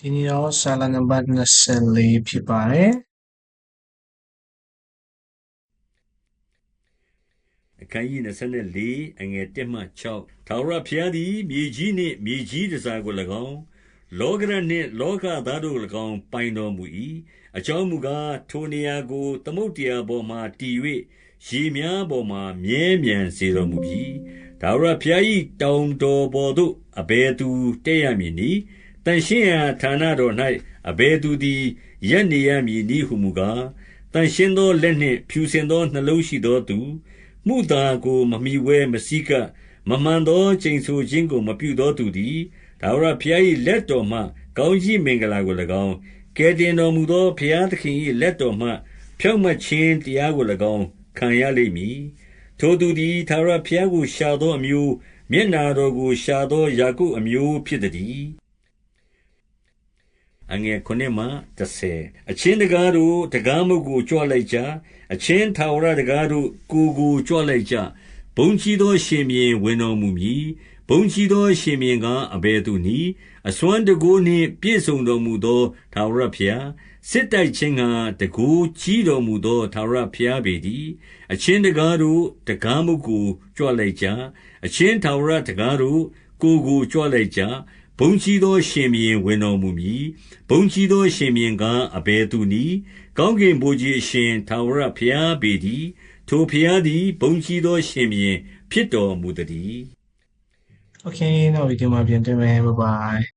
ဒီနေ့တော့စာလနံပါတ်24ဖြစ်ပါတယ် အခန်းကြီး24အငယ်1မှ6ထာဝရဘုရားသည်မြေကြီးနှင့်မြေကြီးတစားကို၎င်းလောကရနှင့်လောကသားတို့ကို၎င်းပိုင်တော်မူ၏အကြောင်းမူကားထိုနေရာကို သမုတ်တရားပေါ်မှတည်၍ရေများပေါ်မှမြဲမြံစေတော်မူပြီးထာဝရဘုရား၏တောင်တော်ပေါ်သို့အဘယ်သူတက်ရမည်နည်း တန်ရှင်းရာဌာနတော်၌အဘယ်သူသည်ရက်နေရမည်နည်းဟုမူကားတန်ရှင်းသောလက်နှင့် ဖြူစင်သောနှလုံးရှိသောသူမှုသာကို မမီဝဲမစည်းကပ် မမှန်သောချိန်ဆိုခြင်းကို မပြုသောသူသည်ဒါဝရဘုရား၏လက်တော်မှ ကောင်းကြီးမင်္ဂလာကို၎င်းကဲတင်တော်မူသော ဘုရားသခင်၏လက်တော်မှ ဖြောင့်မတ်ခြင်းတရားကို၎င်း ခံရလိမ့်မည် ထိုသူသည်ဒါဝရဘုရားကို ရှာသောအမျိုး မျက်နာတော်ကို ရှာသော ယာကုပ်အမျိုးဖြစ်သည် အငယ်ခုနှစ်မှ30အချင်းတကားတို့တကားမုတ်ကိုကြွလိုက်ကြအချင်းထာဝရတကားတို့ကိုကိုကြွလိုက်ကြဘုံကြီးသောရှင်မြင်းဝင်တော်မူမည်ဘုံကြီးသောရှင်မြင်းကအဘယ်သူနည်းအစွမ်းတကိုးနှင့်ပြည့်စုံတော်မူသောထာဝရဘုရားစစ်တိုက်ခြင်းကတကိုးကြီးတော်မူသောထာဝရဘုရားပေတည်းအချင်းတကားတို့တကားမုတ်ကိုကြွလိုက်ကြအချင်းထာဝရတကားတို့ကိုကိုကြွလိုက်ကြ ဘုန်းကြီးသော ရှင်ဘုရင်ဝင်တော်မူမည်။ဘုန်းကြီးသော ရှင်ဘုရင်ကား အဘယ်သူနည်း။ကောင်းကင်ဗိုလ်ခြေအရှင် ထာဝရဘုရားပေတည်း။ထိုဘုရားသည် ဘုန်းကြီးသော ရှင်ဘုရင် ဖြစ်တော်မူသတည်း။ Okay, now we can begin to remember by